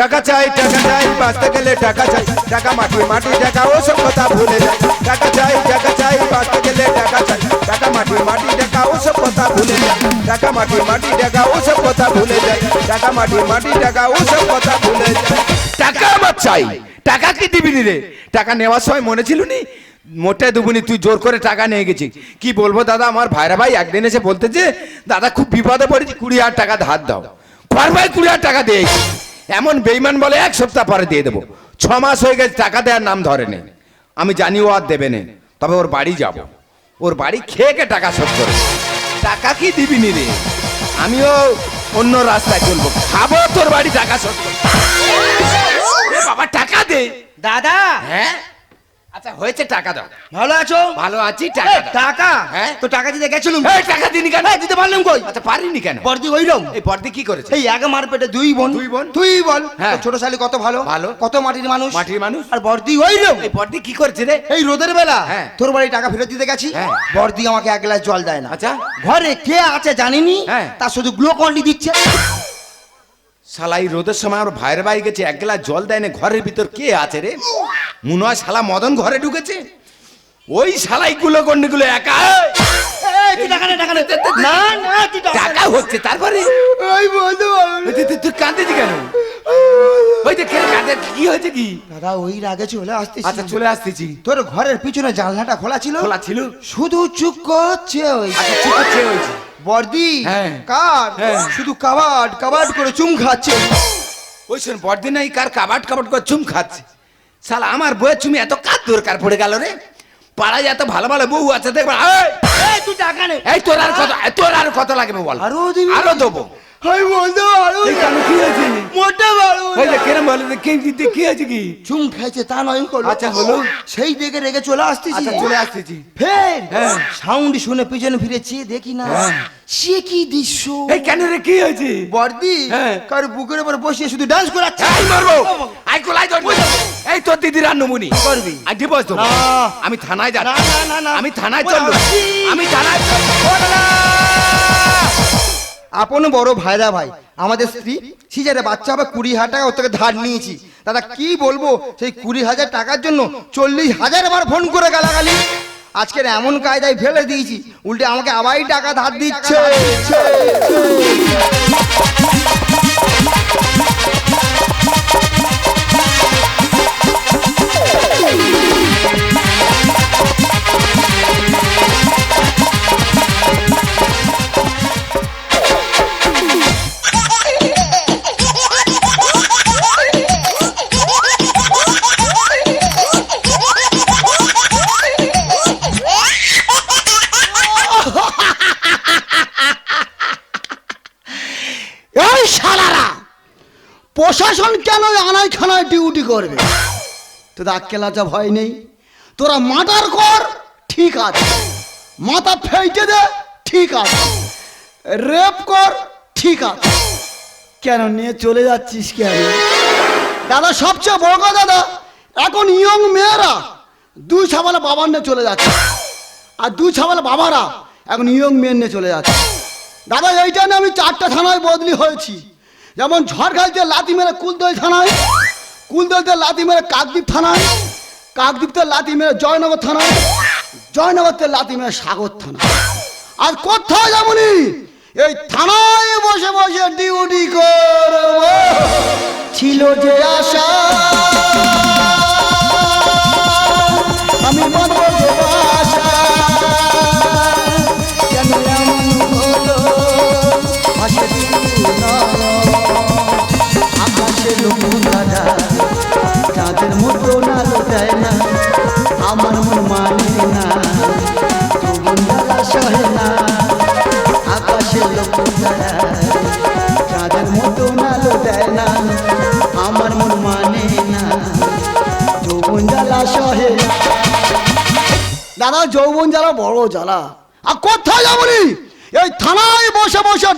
টাকা চাই টাকা চাই, বাঁচতে গেলে টাকা চাই। টাকা মাটি মাটি, টাকা ও সব কথা ভুলে যায় টাকা চাই টাকা চাই, বাঁচতে গেলে টাকা চাই। টাকা মাটি মাটি, টাকা ও সব কথা ভুলে যায় টাকা মাটি মাটি, টাকা ও সব কথা ভুলে যায় টাকা মাটি মাটি, টাকা ও সব কথা ভুলে যায় টাকা আমার চাই। টাকা কি দিবি রে? টাকা নেওয়ার সময় মনে ছিল নি? মোটে দুবুনি তুই জোর করে টাকা নিয়ে গেছি কি বলব দাদা, আমার ভাইরা ভাই একদিন এসে বলতে যে দাদা, খুব বিপদে পড়েছি, কুড়ি হাজার টাকা ধার দাও। ভাই, কুড়ি হাজার টাকা দিয়ে এমন বেইমান বলে এক সপ্তাহ পরে দিয়ে দেবো। ছ মাস হয়ে গেছে টাকা দেওয়ার নাম ধরে নেই। আমি জানি ও আর দেবে নেই। তবে ওর বাড়ি যাব। ওর বাড়ি খেয়ে কে টাকা শোধ করে টাকা কি দিবি নি রে? আমিও অন্য রাস্তায় চলবো। খাব তোর বাড়ি টাকা শোধ করে। বাবা টাকা দে। দাদা হ্যাঁ? আচ্ছা হয়েছে টাকা দাও ভালো আছো ভালো আছি টাকা দাও। টাকা হ্যাঁ? তো টাকা দিতে গেছিলাম এই টাকা দিনি কেন দিতে পারলাম কই আচ্ছা পারিনি কেন বর্দি হইলাম এই পর্দি কি করেছে এই এক মার পেটে দুই বোন দুই বোন? তুই বল হ্যাঁ। তোর ছোট শালি কত ভালো ভালো। কত মাটির মানুষ মাটির মানুষ? আর বর্দি হইলাম এই পর্দি কি করেছে রে এই রোদের বেলা হ্যাঁ। তোর বাড়ি টাকা ফেরত দিতে গেছি হ্যাঁ। বর্দি আমাকে এক গ্লাস জল দেয় না আচ্ছা। ঘরে কে আছে জানিনি হ্যাঁ। তা শুধু গ্লুকন্ডি দিচ্ছে শালা এই রোদের সময় আমার ভাইয়ের বাড়ি গেছে এক গ্লাস জল দেয় না ঘরের ভিতর কে আছে রে মনে হয় শালা মদন ঘরে ঢুকেছে। ওই শালাই গুলো গন্ডিগুলো একা। এই, টাকা নে, টাকা নে। না না তুই টাকা টাকা হচ্ছে তারপরে? ওই বন্ধু তুই- তুই- তুই কেন? ওই যে কাঁদে কি হয়েছে কি? দাদা ওই রাগে চলে আসতেছি। আচ্ছা চলে আসতেছি। তোর ঘরের পিছনে জানলাটা খোলা ছিল? খোলা ছিল। শুধু চুপ করছে ওই। আচ্ছা চুপ করছে হয়েছে বর্দি হ্যাঁ। কার? হ্যাঁ। শুধু কাবাড কাবাড করে চুম খাচ্ছে। ওই শোন বড়দিন এই কার কাবাট কাবাট করে চুম খাচ্ছে? শালা আমার বইয়ের চুমি এত কার দরকার পড়ে গেল রে? পাড়ায় এত ভালো ভালো বউ আছে দেখবা এই, এই তুই টাকা নে। এই তোর আর কত তোর আর কত লাগবে বল? আরও দিবি? এই কেন কি হয়েছে? মোটা বাড়ো। ওই যে কেরম বলে কে দিতে কি হয়েছে কি? চুম খাইছে তা নয় আচ্ছা, হলো। সেই দেখে রেগে চলে আসতেছি। আচ্ছা চলে আসতেছি। ফের হ্যাঁ। সাউন্ড শুনে পিছনে ফিরে চেয়ে দেখি না হ্যাঁ। সে কি দৃশ্য? এই কেন রে কি হয়েছে? বর্দি হ্যাঁ। কার বুকের উপর বসিয়ে শুধু ডান্স করাচ্ছে। এই মারবো। আই কোলাই ধর এই তোর দিদির আর নমুনি। করবি? আই ডিভোর্স দেবো। না। আমি থানায় যাচ্ছি। না, না, না। আমি থানায় চলবো। আমি থানায় চলবো। আপন বড় ভাইরা ভাই, আমাদের স্ত্রী সে যারা বাচ্চা হবে কুড়ি হাজার টাকা ওর থেকে ধার নিয়েছি। দাদা, কি বলব, সেই কুড়ি হাজার টাকার জন্য চল্লিশ হাজার বার ফোন করে গালাগালি। আজকের এমন কায়দায় ফেলে দিয়েছি, উল্টে আমাকে আবারই টাকা ধার দিচ্ছে। প্রশাসন কেন আনায় খানায় ডিউটি করবে? তো তোদের আক্কেলাচা ভয় নেই? তোরা মার্ডার কর, ঠিক আছে। মাথা ফেটে দে, ঠিক আছে। রেপ কর, ঠিক আছে। কেন নিয়ে চলে যাচ্ছিস কেন? দাদা, সবচেয়ে বড় দাদা, এখন ইয়ং মেয়েরা দুই ছাবালে বাবার নিয়ে চলে যাচ্ছে। আর দুই ছাবালে বাবারা এখন ইয়ং মেয়ের নিয়ে চলে যাচ্ছে। দাদা, এইটা নিয়ে আমি চারটা থানায় বদলি হয়েছি। যেমন ঝড়খালিতে লাতি মেরে কুলদোল থানায় কুলদোলতে লাতি মেরে কাকদ্বীপ থানায়, কাকদ্বীপতে লাতি মেরে জয়নগর থানায়, জয়নগরতে লাতি মেরে সাগর থানা আর কোথাও যেমনই এই থানায় বসে বসে ডিউটি করব। ছিল যে আশা। জ্বালা। আর কোথায় যাবনি এই থানায় বসে বসে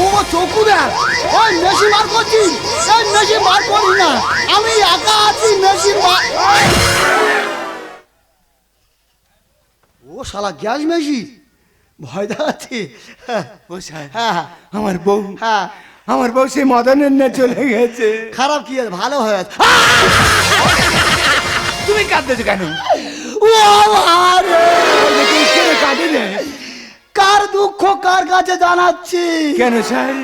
ও চকু দেখ ওই মেশি মার করছি এই মেশি মার করি না। আমি একা আছি মেশি মার ও শালা গ্যাস মেশি? ভয় দেখাচ্ছি। ও স্যার হ্যাঁ আমার বউ হ্যাঁ। আমার বউ সেই মদনের নে চলে গেছে। খারাপ কি আছে? ভালো হয়ে আছে। তুমি কাঁদতেছো কেন? ও রে! কার দুঃখ কার কাছে জানাচ্ছি? কেন স্যার?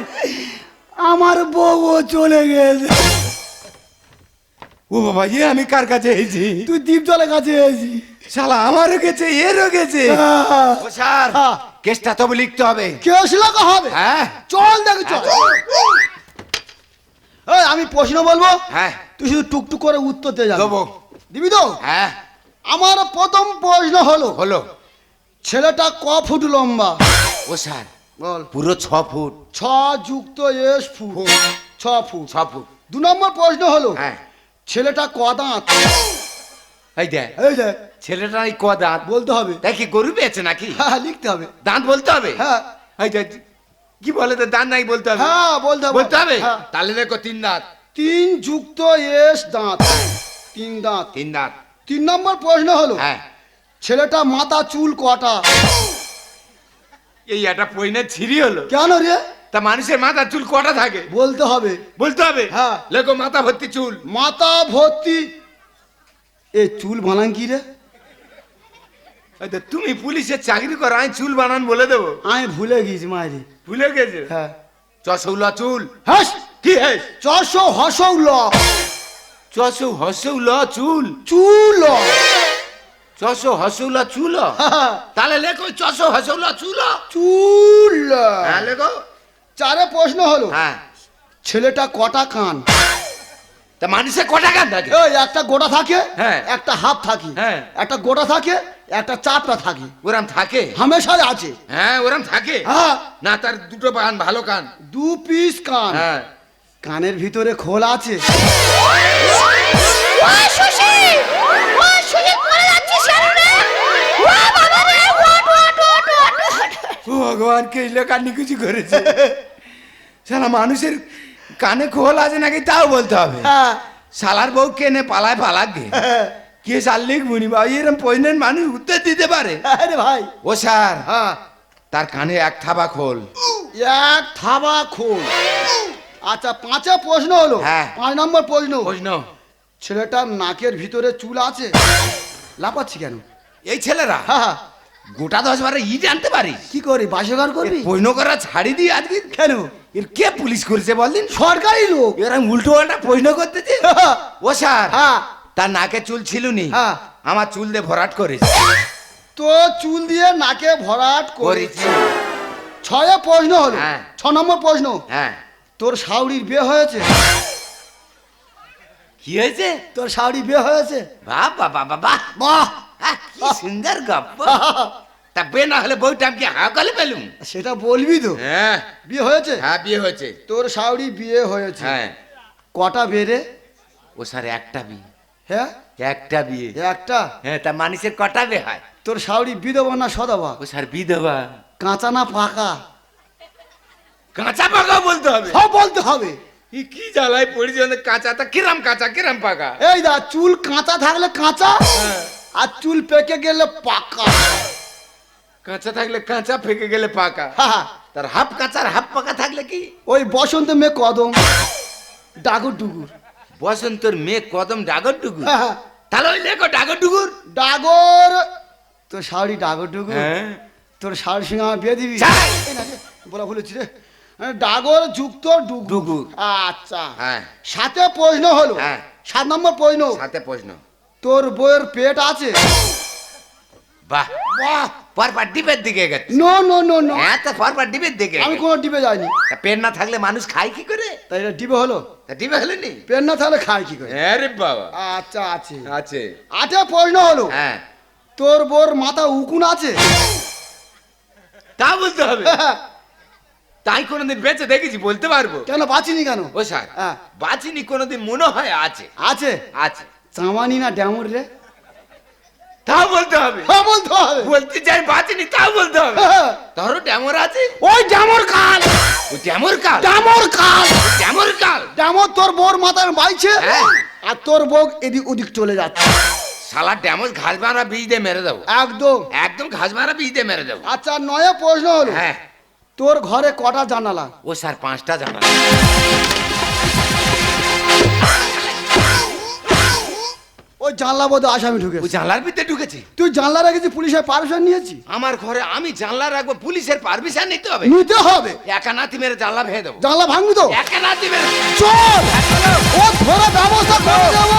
আমার বউ চলে গেছে। ও বাবা ইয়ে আমি কার কাছে এসেছি? তুই দ্বীপ জলের কাছে এসি শালা আমারও গেছে এরও গেছে। ও স্যার। কেসটা তবে লিখতে হবে। কেস লাগা হবে? হ্যাঁ। চল দেখ চল। এই, আমি প্রশ্ন বলব? হ্যাঁ। তুই শুধু টুকটুক করে উত্তর দিয়ে যাবি দেবো। দিবি তো? হ্যাঁ। আমার প্রথম প্রশ্ন হলো হলো। ছেলেটা ক ফুট লম্বা? ও স্যার বল। পুরো ছ ফুট। ছ যুক্ত এস ফুট ছ ফুট। ছ ফুট। দু নম্বর প্রশ্ন হলো হ্যাঁ। ছেলেটা ক দাঁত? এই দেখ এই দেখ। ছেলেটা এই ক দাঁত। বলতে হবে। তাই কি গরু পেয়েছে নাকি? হ্যাঁ লিখতে হবে। দাঁত বলতে হবে? হ্যাঁ। এই যে কি বলে তো দাঁত নাই বলতে হবে? হ্যাঁ বলতে হবে। বলতে হবে? হ্যাঁ। তাহলে দেখো তিন দাঁত। তিন যুক্ত এস দাঁত। তিন দাঁত। তিন দাঁত। তিন নম্বর প্রশ্ন হলো হ্যাঁ। ছেলেটা মাথা চুল কটা এই একটা পয়না ছিঁড়ি হলো। কেন রে? তা মানুষের মাথা চুল কটা থাকে? বলতে হবে। বলতে হবে? হ্যাঁ। লেখো মাথা ভর্তি চুল। মাথা ভর্তি। এ চুল বানান কি রে? তুমি পুলিশের চাকরি করো আমি চুল বানান বলে দেবো। আমি ভুলে গেছি মায়েরি ভুলে গেছে? হ্যাঁ। চশৌলা চুল। হাস! কি হ্যাঁ চশো হসৌল। চশৌ হসৌলা চুল। চুল। চশো হসৌলা চুল তাহলে লেখো চশো হসৌলা চুল চুল হ্যাঁ লেখো চারে প্রশ্ন হলো হ্যাঁ ছেলেটা কটা কান তা মানুষের কটা গান থাকে এই একটা গোটা থাকে হ্যাঁ। একটা হাফ থাকে হ্যাঁ। একটা গোটা থাকে একটা চাপটা থাকে ওরাম থাকে হামেশাই আছে হ্যাঁ ওরাম থাকে হ্যাঁ না তার দুটো কান ভালো কান দু পিস কান হ্যাঁ কানের ভিতরে খোল আছে ও শশী ও শশী ভগবান কে কান্নি কিছু করেছে। সালা মানুষের কানে খোল আছে নাকি তাও বলতে হবে। হ্যাঁ। শালার বউ কেনে পালায় পালাক গে কে শাল্লিক মুনি বাবু এরম পয়নের মানুষ উত্তর দিতে পারে। আরে ভাই। ও স্যার হ্যাঁ তার কানে এক থাবা খোল। এক থাবা খোল। আচ্ছা পাঁচে প্রশ্ন হলো। হ্যাঁ। পাঁচ নম্বর প্রশ্ন। প্রশ্ন। ছেলেটার নাকের ভিতরে চুল আছে। লাপাচ্ছি কেন? এই ছেলেরা? হ্যাঁ হ্যাঁ। গোটা দশ বারে ই জানতে পারিস। কি করি বাসগার করবি? পৈন করা ছাড়ি দিয়ে আজকে কেন? এর কে পুলিশ করেছে বলদিন? সরকারি লোক। এরা উল্টো পাল্টা পৈন করতেছে? ও স্যার হ্যাঁ। তার নাকে চুল ছিল নি হ্যাঁ। আমার চুল দিয়ে ভরাট করেছে। তো চুল দিয়ে নাকে ভরাট করেছি। ছয়ে প্রশ্ন হলো হ্যাঁ। ছ নম্বর প্রশ্ন। হ্যাঁ। তোর শাউরির বিয়ে হয়েছে? কি হয়েছে? তোর শাউরি বিয়ে হয়েছে? বাহ বাবা বাহ আহ, কি সুন্দর গপ্প। তা বে না হলে বউটা আমি হাকালে পেলুম সেটা বলবি তো। হ্যাঁ। বিয়ে হয়েছে? হ্যাঁ বিয়ে হয়েছে। তোর শাউরি বিয়ে হয়েছে। হ্যাঁ। কটা বেড়ে ও স্যার একটা বিয়ে। হ্যাঁ? একটা বিয়ে। একটা? হ্যাঁ তা মানুষের কটা বিয়ে হয়? তোর শাউরি বিধবা না সদাবা? ও স্যার বিধবা। কাঁচা না পাকা? কাঁচা পাকা বলতে হবে? সব বলতে হবে। কি জ্বালায় ওদের কাঁচা? তা কিরাম কাঁচা কিরাম পাকা? এই দা চুল কাঁচা থাকলে কাঁচা? হ্যাঁ। আর চুল পেকে গেলে পাকা। কাঁচা থাকলে কাঁচা পেকে গেলে পাকা। তার হাফ কাঁচা আর হাফ পাকা থাকলে কি? ওই বসন্ত মেয়ে কদম ডাগুর ডুগুর। বসন্তর মেয়ে কদম ডাগর ডুগুর। তাহলে ওই লেখো ডাগর ডুগুর। ডাগর তোর শাড়ি ডাগর ডুগুর। হ্যাঁ। তোর শাড়ির সঙ্গে আমার বিয়ে দিবি। বলা ভুলেছি রে। ডাগর যুক্ত ডুগুর। ডুগুর। আচ্ছা। হ্যাঁ। সাথে প্রশ্ন হলো। হ্যাঁ। সাত নম্বর প্রশ্ন। সাথে প্রশ্ন। তোর বইয়ের পেট আছে। বাহ। বাহ। পরপর ডিবের দিকে গেছে নো নো নো নো হ্যাঁ তো পরপর ডিবের দিকে আমি কোনো ডিবে যাইনি। তা পেন না থাকলে মানুষ খায় কি করে? তাই এটা ডিবে হলো। তা ডিবে হলো নি? পেন না থাকলে খায় কি করে? হ্যাঁ বাবা। আচ্ছা আছে। আছে। আটে প্রশ্ন হলো হ্যাঁ। তোর বোর মাথা উকুন আছে? তা বলতে হবে। তাই কোনোদিন বেঁচে দেখেছি বলতে পারব। কেন বাঁচিনি কেন? ও স্যার হ্যাঁ। বাঁচিনি কোনোদিন মনে হয় আছে। আছে? আছে। চামানি না ড্যামর রে? তাও বলতে হবে। হ্যাঁ বলতে হবে। বলতে চাই বাঁচিনি তাও বলতে হবে। হ্যাঁ। ধরো ড্যামর আছে। ওই ডামর কাল। ও ড্যামর কাল? ডামর কাল। ড্যামর কাল? ডামর তোর বোর মাথার বাইছে হ্যাঁ। আর তোর বউ এদিক ওদিক চলে যাচ্ছে। শালা ড্যামর ঘাস মারা বীজ দিয়ে মেরে দেবো। একদম। একদম ঘাস মারা বীজ দিয়ে মেরে দেবো। আচ্ছা নয় প্রশ্ন হলো হ্যাঁ। তোর ঘরে কটা জানালা? ও স্যার পাঁচটা জানা ওই জানলা বোধ আসামি ঢুকে ও জানলার ভিতরে ঢুকেছে? তুই জানলা রেখেছি পুলিশের পারমিশন নিয়েছি। আমার ঘরে আমি জানলা রাখব পুলিশের পারমিশন নিতে হবে। নিতে হবে। একা নাতি মেরে জানলা ভেঙে দেবো। জানলা ভাঙবি তো? একা নাতি মেরে চল! ও ধরে ব্যবস্থা করে দেবো।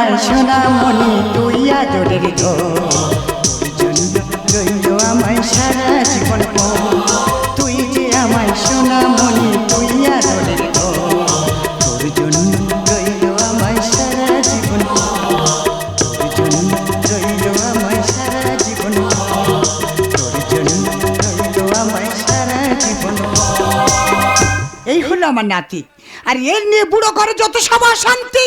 যে আমার সোনামণি, তুই সারা জীবন তুই যে আদরের তোর তোর জন্য আমার নাতি। আর এর নিয়ে বুড়ো করে যত সব অশান্তি।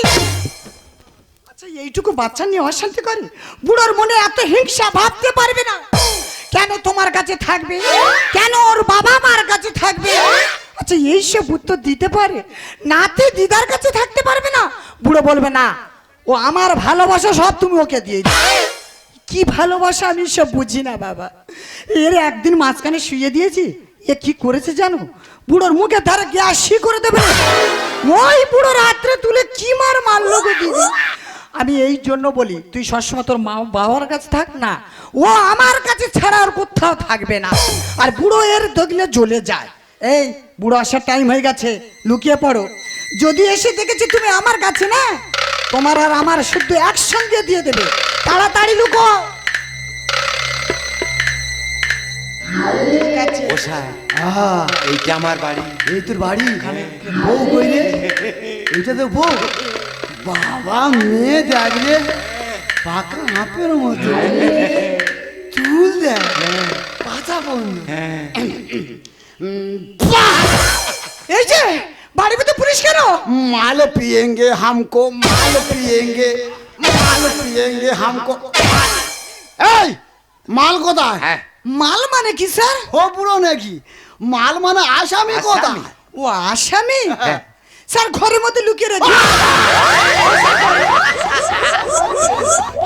আচ্ছা এইটুকু বাচ্চা নিয়ে অশান্তি করে বুড়োর মনে এত হিংসা ভাবতে পারবে না। কেন তোমার কাছে থাকবে? কেন ওর বাবা মার কাছে থাকবে? আচ্ছা উত্তর দিতে পারে? নাতি দিদার কাছে থাকতে পারবে না? বুড়ো বলবে, না, ও আমার ভালোবাসা সব তুমি ওকে দিয়ে কি ভালোবাসা আমি সব বুঝি না, বাবা। এর একদিন মাঝখানে শুয়ে দিয়েছি। এ কি করেছে জানো? বুড়োর মুখে ধারে গ্যাস করে দেবে ওই বুড়ো রাত্রে তুলে কি মার মারলো গো দিদি? আমি এই জন্য বলি তুই সবসময় তোর মা বাবার কাছে থাক না ও আমার কাছে ছাড়া আর কোথাও থাকবে না। আর বুড়ো এর দেখলে জ্বলে যায়। এই বুড়ো আসার টাইম হয়ে গেছে লুকিয়ে পড়ো। যদি এসে দেখেছি তুমি আমার কাছে না তোমার আর আমার শুদ্ধ একসঙ্গে দিয়ে দেবে। তাড়াতাড়ি লুকো। এইটা আমার বাড়ি? এই তোর বাড়ি? বউ কই রে এটা তো বউ। বাবা মেয়ে দেখলে পাকা হাঁপের মতো। চুল দেখ। পাতা বন্ধ। হ্যাঁ। এই যে বাড়ি মধ্যে পুলিশ কেন? মাল পিয়েঙ্গে হামকো মাল পিয়েঙ্গে মাল পিয়েঙ্গে হামকো। এই মাল কোথায়? হ্যাঁ। মাল মানে কি স্যার? ও পুরো নাকি। মাল মানে আসামি কোথায়? ও আসামি? হ্যাঁ। স্যার ঘরের মধ্যে লুকিয়ে রাখি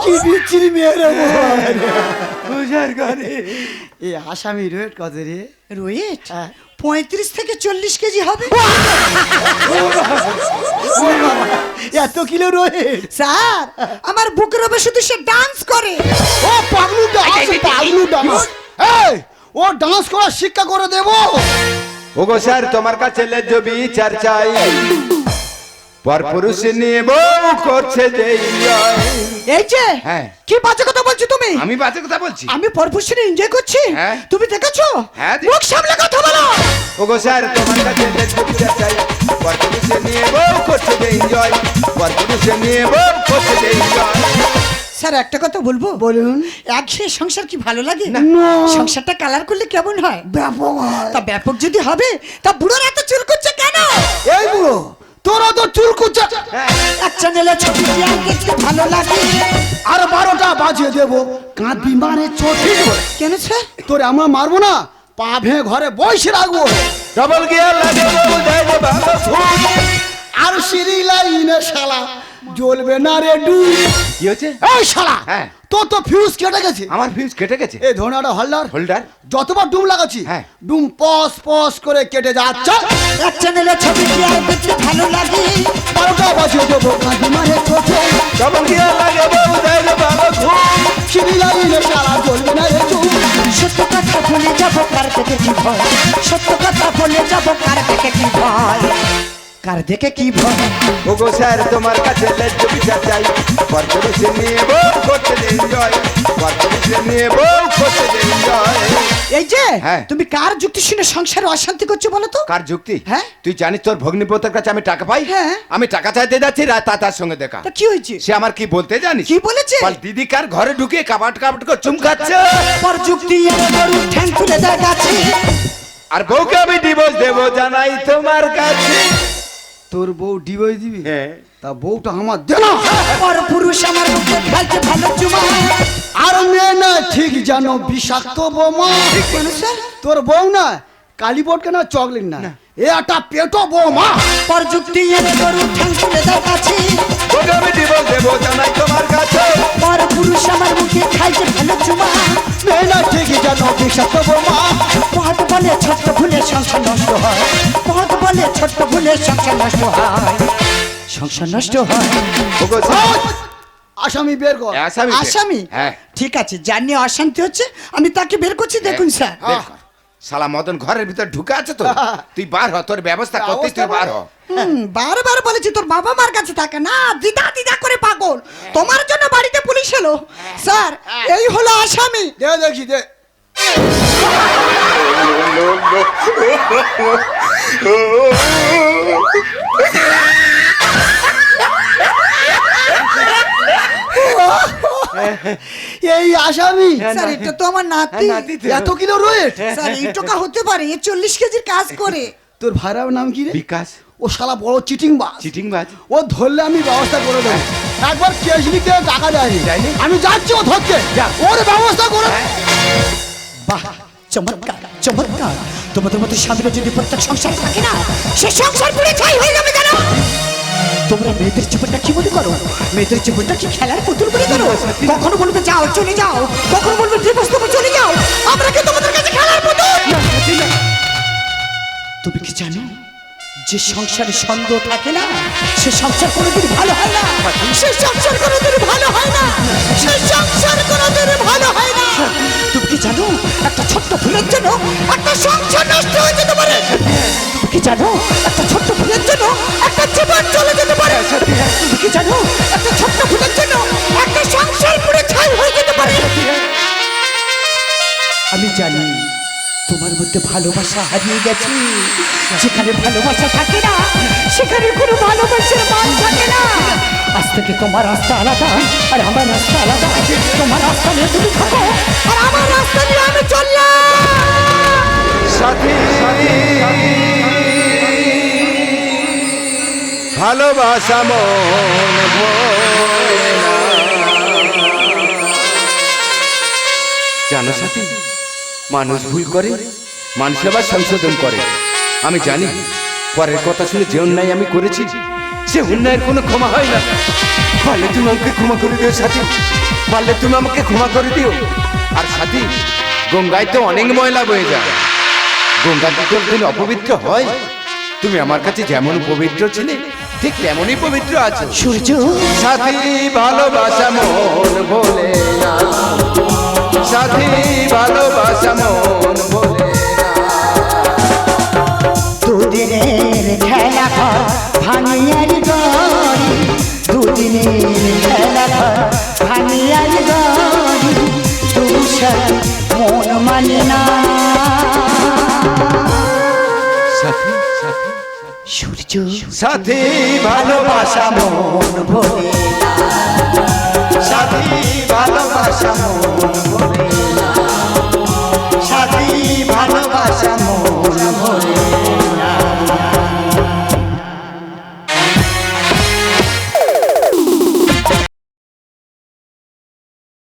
কি বিচ্ছিরি মেয়ে রে এই আসামি রেট কত রে? রোয়েট হ্যাঁ। পঁয়ত্রিশ থেকে চল্লিশ কেজি হবে। এত কিলো রোহিত স্যার আমার বুকের ওপর শুধু সে ডান্স করে। ও পাগলু ডান্স পাগলু ডান্স এই ও ডান্স করার শিক্ষা করে দেবো। ওগো স্যার তোমার কাছে লেজ বিচার চাই। পর পুরুষ নিয়ে বউ করছে যে এই যে হ্যাঁ। কি বাজে কথা বলছো তুমি? আমি বাজে কথা বলছি। আমি পরপুষণে এনজয় করছি? হ্যাঁ। তুমি দেখেছ? হ্যাঁ। মুখ সামলে কথা বলো। ওগো স্যার তোমার কাছে লেজ বিচার চাই। পর পুরুষ নিয়ে বউ করছে যে এনজয় পর পুরুষ নিয়ে বউ করছে যে। স্যার একটা কথা বলব? বলুন। একঘেয়ে সংসার কি ভালো লাগে? না। সংসারটা কালার করলে কেমন হয়? ব্যাপক তা ব্যাপক যদি হবে তা বুড়োর এত চুল করছে কেন? এই বুড়ো তোরা তো চুল কুচা এক চ্যানেলে ছবি দেখতে ভালো লাগে। আর বারোটা বাজিয়ে দেবো কাঁধ বিমানে চটি কেন স্যার? তোরে আমরা মারবো না পা ভেঙে ঘরে বসে রাখব। ডবল গিয়ার লাগে। আর সিঁড়ি লাইনে শালা জ্বলবে না রে ডু কি হচ্ছে এই শালা হ্যাঁ। তোর তো ফিউজ কেটে গেছে। আমার ফিউজ কেটে গেছে? এই ধরনের হলদার হোল্ডার যতবার ডুম লাগাচ্ছি হ্যাঁ। ডুম পস পস করে কেটে যাচ্ছে। এক চ্যানেলে ছবি কি আর দেখতে ভালো লাগে? বারোটা বাজিয়ে দেবো কাঁধ বিমানে চোখে ডবল গিয়ার লাগে বউ দেয় ভালো ফুল। সিঁড়ি লাইনে শালা জ্বলবে না রে ডু সত্য কথা বলে যাব কার থেকে কি ভয়? সত্য কথা বলে যাব কার থেকে কি ভয়? কার দেখে কি ভয়? ওগো স্যার তোমার কাছে লেজ্জ বিচার চাই। কর্পোরেশন নিয়ে বউ করতে দেন জয় কর্পোরেশন নিয়ে বউ করতে দেন জয় এই যে হ্যাঁ। তুমি কার যুক্তি শুনে সংসারে অশান্তি করছ বলো তো? কার যুক্তি? হ্যাঁ? তুই জানিস তোর ভগ্নিপতির কাছে আমি টাকা পাই? হ্যাঁ। আমি টাকা চাইতে যাচ্ছি রাত তা তার সঙ্গে দেখা। তা কি হয়েছে? সে আমার কি বলতে জানিস? কি বলেছে? বল দিদি কার ঘরে ঢুকে কাবাট কাবাট করে চুম খাচ্ছে। পর যুক্তি এনে গরু ঠ্যাং তুলে দেয় আর বউকে আমি ডিভোর্স দেবো জানাই তোমার কাছে। তোর বউ ডিভোর্স দিবি? হ্যাঁ। তা বউটা আমার দে না। পর পুরুষ আমার মুখে ফেলছে ভালো চুমা। আর মেয়ে না ঠিক জানো বিষাক্ত বোমা। তোর বউ না কালীবোর্ড কেন চকলেট না? এ একটা পেটো বোমা। পর যুক্তি এনে গরু ঠ্যাং তুলে দেয় গাছে বউকে আমি ডিভোর্স দেবো জানাই তোমার কাছে। পর পুরুষ আমার মুখে খাইছে ভালো চুমা। মেয়ে না ঠিক জানো বিষাক্ত বোমা। পথ বলে ছোট্ট ভুলে সংসার নষ্ট হয়। বলে ছোট্ট ভুলে সংসার নষ্ট হয়। সংসার নষ্ট হয়। আসামি বের কর। আসামি আসামি? হ্যাঁ। ঠিক আছে যার নিয়ে অশান্তি হচ্ছে আমি তাকে বের করছি দেখুন স্যার। শালা মদন ঘরের ভিতর ঢুকে আছে তো? তুই বার হ তোর ব্যবস্থা করতে তুই বার হ। হুম, বারবার বলেছি তোর বাবা মার কাছে থাকে না দিদা দিদা করে পাগল। তোমার জন্য বাড়িতে পুলিশ এলো। স্যার এই হলো আসামি। দে দেখি দে। এই আসামি? স্যার এটা তো আমার নাতি। তো। এত কিলো রয়েট? স্যার এই টাকা হতে পারে এ চল্লিশ কেজির কাজ করে। তোর ভাইরার নাম কি রে? বিকাশ। ও শালা বড় চিটিং বাস চিটিং বাজ ও ধরলে আমি ব্যবস্থা করে দেবো। একবার কেস লিখতে টাকা দেয়নি। দেয়নি? আমি যাচ্ছি ও ধরতে ওর ব্যবস্থা করে বাহ। চমৎকার চমৎকার। তোমাদের মতো স্বামীরা যদি প্রত্যেক সংসার থাকে না, সে সংসার পুরো ছাই হয়ে যাবে কেন তোমরা মেয়েদের জীবনটা কি মনে করো? মেয়েদের জীবনটা কি খেলার পুতুল মনে করো? কখনো বলবে, যাও, চলে যাও। কখনো বলবে ডিভোর্স চলে যাও। আমরা কি তোমাদের কাছে খেলার পুতুল? তুমি কি জানো যে সংসারে সন্দেহ থাকে না, সে সংসার কোনোদিন ভালো হয় না। সে সংসার কোনোদিন ভালো হয় না। সে সংসার কোনোদিন ভালো হয় না। তুমি কি জানো, একটা ছোট্ট ভুলের জন্য একটা সংসার নষ্ট হয়ে যেতে পারে? তুমি কি জানো, একটা ছোট্ট ভুলের জন্য একটা জীবন চলে যেতে পারে? তুমি কি জানো, একটা ছোট্ট ভুলের জন্য মধ্যে ভালোবাসা হারিয়ে গেছে, যেখানে ভালোবাসা থাকে না, সেখানে কোনো ভালোবাসার মান থাকে না। আজ থেকে তোমার রাস্তা আলাদা, আর আমার রাস্তা আলাদা। তোমার রাস্তা নিয়ে তুমি থাকো, আর আমার রাস্তা নিয়ে আমি চললাম। ভালোবাসা মন। জানো সাথী, মানুষ ভুল করে মানুষ আবার সংশোধন করে। আমি জানি পরের কথা শুনে যে অন্যায় আমি করেছি সে অন্যায়ের কোনো ক্ষমা হয় না। পারলে তুমি আমাকে ক্ষমা করে দিও সাথী। পারলে তুমি আমাকে ক্ষমা করে দিও। আর সাথী গঙ্গায় তো অনেক ময়লা বয়ে যায়। গঙ্গা কি কোনদিন অপবিত্র হয়। তুমি আমার কাছে যেমন পবিত্র ছিলে ঠিক তেমনই পবিত্র আছো। সূর্য। সাথী ভালোবাসা মন বলে না। সাথী ভালোবাসা মন দুদিনের খেলা ঘর ভাঙিয়ার গড়ি দুদিনের খেলা ঘর ভাঙিয়ার গড়ি তবু মন মানে না। সাথী সাথী সূর্য সাথী ভালোবাসা মন ভোলে সাথী ভালোবাসা মন না। সাথী ভালোবাসা মন না।